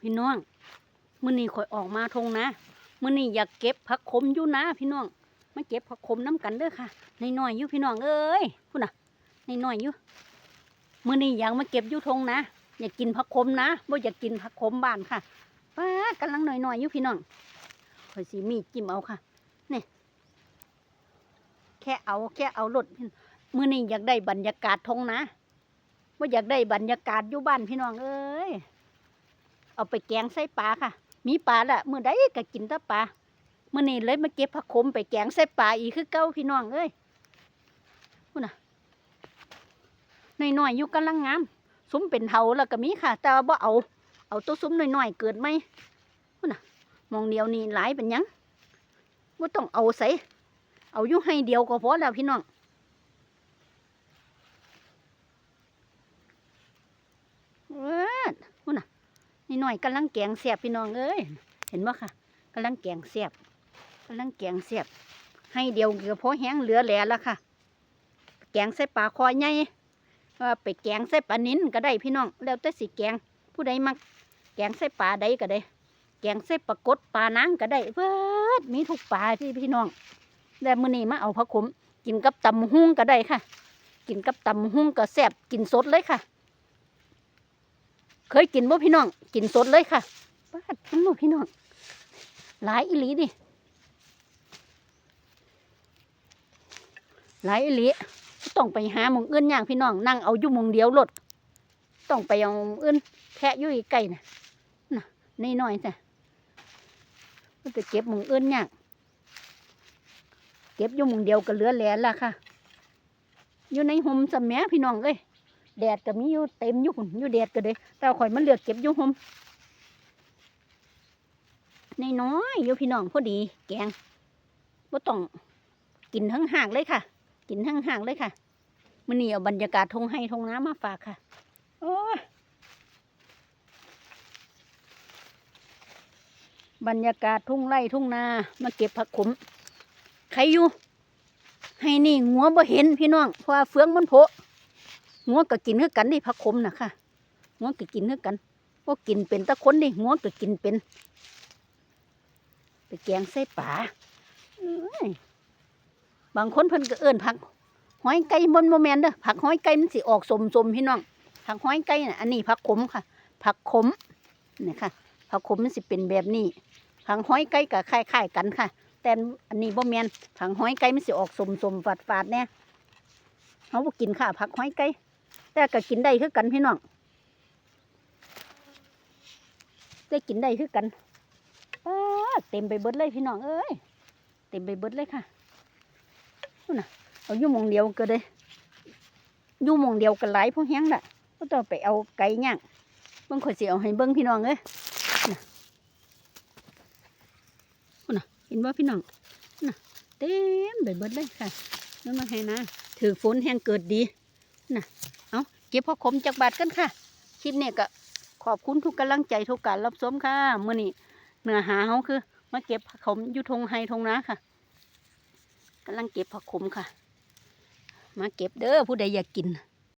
พี่น้องมื้อนี้ข่อยออกมาทงนะมื้อนี้อยากเก็บผักขมอยู่นะ พี่น้องมาเก็บผักขมน้ำกันเด้อค่ะน้อยๆอยู่พี่น้องเอ้ยพุ่นน่ะน้อยๆอยู่มื้อนี้อยากมาเก็บอยู่ทงนะอยากกินผักขมนะบ่อยากกินผักขมบ้านค่ะป้ากำลังน้อยๆอยู่พี่น้องข่อยสิมีจิ้มเอาค่ะนี่แค่เอาแค่เอารถมื้อนี้อยากได้บรรยากาศทงนะบ่อยากได้บรรยากาศอยู่บ้านพี่น้องเอ้ย เอาไปแกงใส่ปลาค่ะ มีปลาละเมื้อใดก็กินแต่ปลาเมื้อนี้เลยมาเก็บผักขมไปแกงใส่ปลาอีกคือเก่าพี่น้องเอ้ยพุ่นน่ะน้อยๆอยู่กำลังงามซุ้มเป็นเฮาแล้วก็มีค่ะ แต่ว่าบ่เอา เอาตัวซุ้มน้อยๆเกิดไหมพุ่นน่ะมองเดียวนี่หลายเป็นยังบ่ต้องเอาใส่เอาอยู่ให้เดียวก็พอแล้วพี่น้องเอิ้นพุ่นน่ะ นี่หน่อยกำลังแกงแสบพี่น้องเอ้ยเห็นบ่ค่ะกำลังแกงแสบกำลังแกงแสบให้เดียวเก็พอแห้งเหลือแหล่แล้วค่ะ แกงใส่ปลาคอใหญ่ว่าไปแกงใส่ปลานิ้นก็ได้พี่น้อง แล้วแต่สิแกง ผู้ใดมักแกงใส่ปลาใดก็ได้ แกงใส่ปลากดปลานางก็ได้เบิดมีทุกปลาพี่พี่น้องแล้วมื้อนี้มาเอาผักขมกินกับตำหุ่งก็ได้ค่ะ กินกับตำหุ่งก็แซ่บกินสดเลยค่ะ เคยกินบ่พี่น้อง กินสดเลยค่ะป้าดมันบ่พี่น้อง หลายอีหลีดิหลายอีหลีต้องไปหาหมองอื่นอย่างพี่น้อง นั่งเอาอยู่หมองเดียวรถต้องไปเอาม้องอื่นแทะอยู่อีกไกลน่ะน่ะนี่น้อยจ้ะมันจะเก็บหมองอื่นอย่างเก็บอยู่หมองเดียวก็เหลือแหลละค่ะ อยู่ในห่มสะแหมพี่น้องเอ้ย แดดก็มีอยู่เต็มอยู่หุ่นอยู่แดดก็เลยแต่ข่อยมันเลือกเก็บอยู่หมในน้อยอยู่พี่น้องพอดี แกงบ่ต้องกินทั้งห่ากเลยค่ะ กินทั้งห่ากเลยค่ะมันนี่เอาบรรยากาศทงให้ทงน้ำมาฝากค่ะ โอ้บรรยากาศทุ่งไร่ทุ่งนา มาเก็บผักขม ใครอยู่ ให้นี่งัวบ่เห็นพี่น้องเพราะเฟืองมันโผ งัวก็กินคือกันนี่ผักขมนะค่ะงัวก็กินคือกันว่ากินเป็นตะคนนี่งัวก็กินเป็น ไปแกงใส่ป่าบางคนเพิ่นก็เอิ้นผักหอยไก่บนโมแมนเด้อผักหอยไก่มันสิออกสมสมๆพี่น้องผักหอยไก่น่ะอันนี้ผักขมค่ะ ผักขมนี่ค่ะผักขมมันสิเป็นแบบนี้ผักหอยไก่ก็คล้ายๆกันค่ะ แต่อันนี้บ่แมนผักหอยไก่มันสิออกสมสมๆฝาดฝาดๆแน่เขาบ่กินค่ะผักหอยไก่ แต่ก็กินได้คือกันพี่น้องได้กินได้คือกันป้าเต็มไปเบิดเลยพี่น้องเอ้ยเต็มไปเบิดเลยค่ะนู่นน่ะเอายู่มองเดียวก็ได้ยู่มองเดียวกันหลายพวกแห้งละก็ต้องไปเอาไก่ย่างเบิ่งข่อยสิเอาให้เบิ่งพี่น้องเอ้ยน่ะนู่นน่ะเห็นว่าพี่น้องน่ะเต็มไปเบิดเลยค่ะนั่นมาให้นะถือฝนแห้งเกิดดีน่ะ เก็บพอขมจากบาทกันค่ะ คลิปนี้ก็ขอบคุณทุกกำลังใจทุกการรับชมค่ะมื่อนี้เนื้อหาเขาคือมาเก็บผักขมอยู่ทงไฮทงนาค่ะกำลังเก็บผักขมค่ะ มาเก็บเด้อผู้ใดอยากกิน